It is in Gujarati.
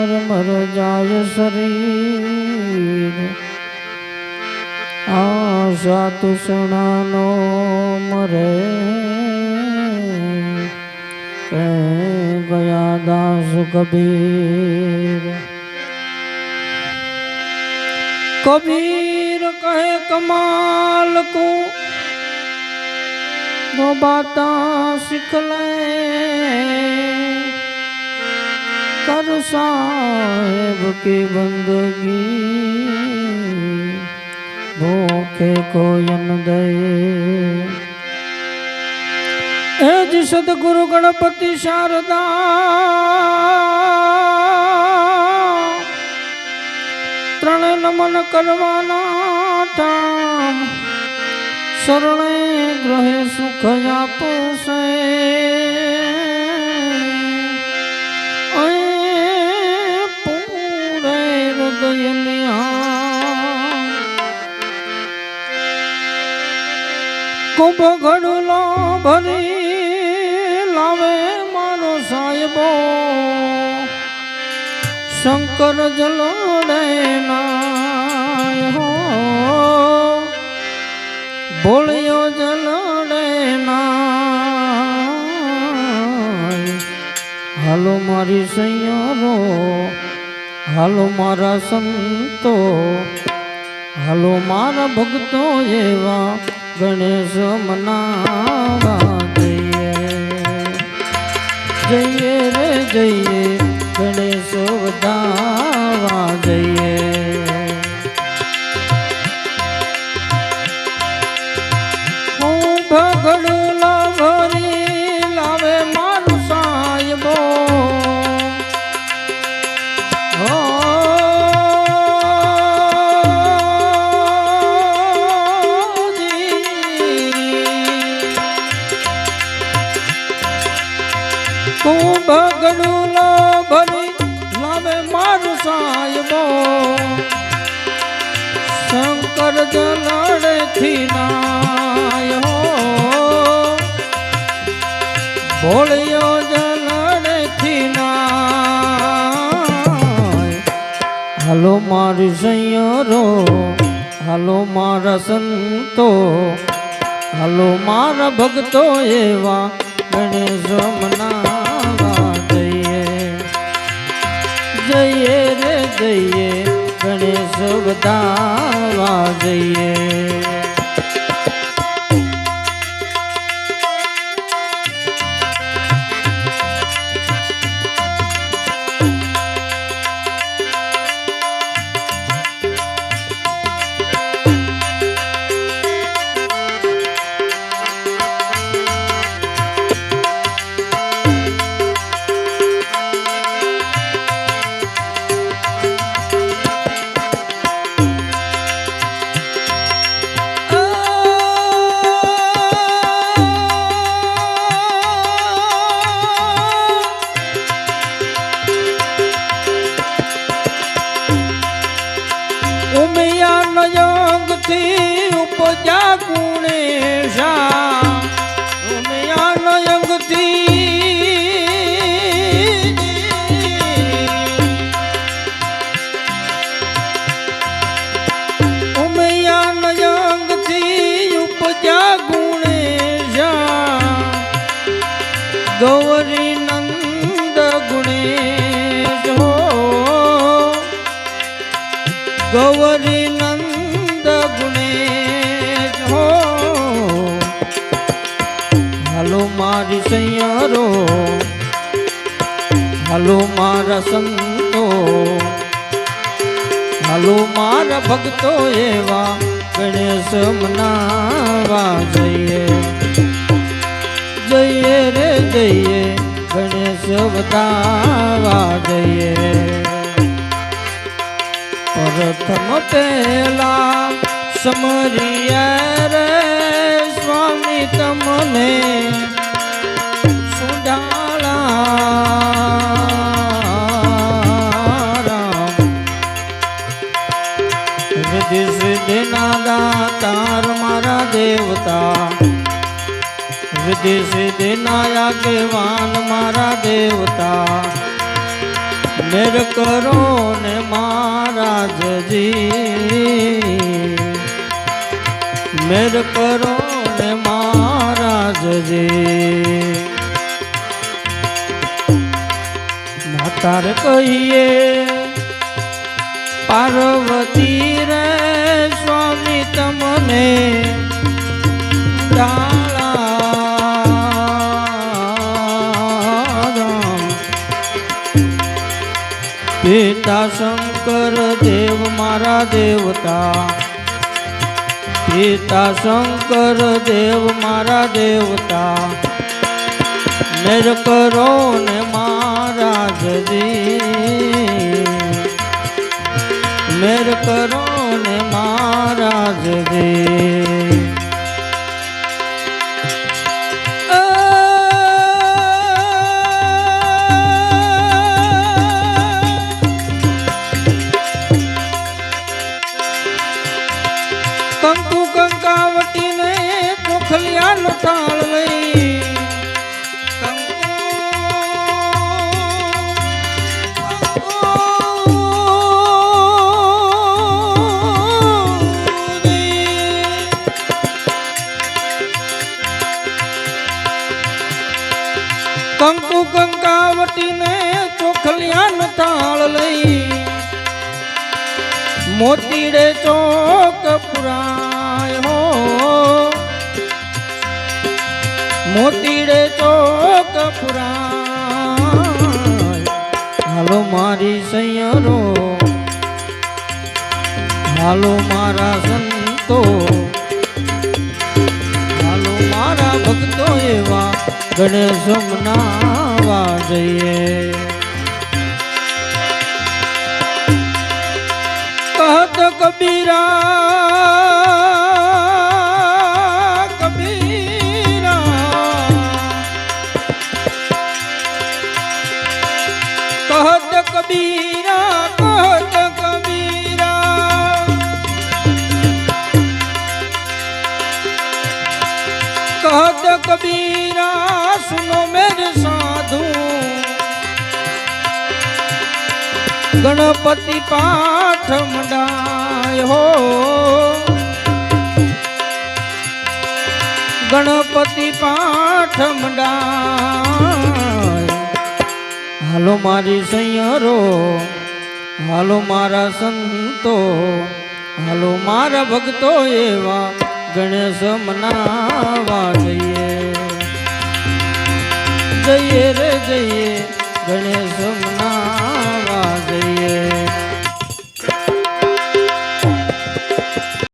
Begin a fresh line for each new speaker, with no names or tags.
मर मर जाय शरीर। आशा तुष्णा नो मरे। गया दास कबीर। कबीर कहे कमाल को, वो बात सीख लें। कर साहेब की बंदगी भूखे को यन दे એ જ સદગુરુ ગણપતિ શારદા ત્રણે નમન કરવાના ઠામ શરણે ગ્રહે સુખ આપશે કુંભ ઘડુલો ભરી લાવે મારો સાહેબો. શંકર જલોડે નાય ભોળિયો જલોડે નાય. હાલો મારી સૈયારો, હાલો મારા સંતો, હાલો મારા ભક્તો એવા ગણેશ મનાવા જઈએ. જઈએ રે જઈએ ગણેશો વધાવા જઈએ. જલડેથી નાય. હો હાલો મારી સૈયરો હાલો મારા સંતો, હાલો મારા ભક્તો એવા ગણેશ મનાવા જઈએ. જઈએ રે, જઈએ વધાવા જઈએ નયંગથી ઉપજા ગુણેશા ઉમિયા નયંગથી ઉમિયા નયંગથી ઉપજા ગુણેશા ગૌરી નંદ ગુણેશ ગૌરી નંદ મારી સૈયારો હાલો મારા સંતો હાલો મારા ભક્તો એવા ગણેશ મનાવા જઈએ જઈએ રે જઈએ ગણેશ વધાવા જઈએ પ્રથમ પેલા સમરિયા રે સ્વામી તમને દેવતા રિદ્ધિ સિદ્ધિના આગેવાન મારા દેવતા મેર કરો ને મહારાજજી મેર કરો ને મહારાજજી માતાર કહીએ, પાર્વતી રે, સ્વામી તમને પિતા શંકર દેવ મારા દેવતા પિતા શંકર દેવ મારા દેવતા, મેર કરો ને મહારાજજી મેર કરો ને મહારાજજી કંકુ કંકાવટી ને ચોખલિયા નો તાળ લઈ. નો લઈ મોતી રે ચોક પુરાય હો મોતીડે ચોક પુરાય. હાલો મારી સૈયરો હાલો મારા સંતો, હાલો મારા ભક્તો એવા ગણેશ મનાવા જઈએ. કબીરા કબીરા. કહત કબીરા કહત કબીરા. કહત કબીરા સુનો મેરે સાધુ. ગણપતિ પાઠ મંડાય. હો. ગણપતિ પાઠ હાલો મારી સૈયરો, હાલો મારા સંતો, હાલો મારા ભક્તો એવા ગણેશ મનાવા જઈએ. જઈએ રે જઈએ ગણેશ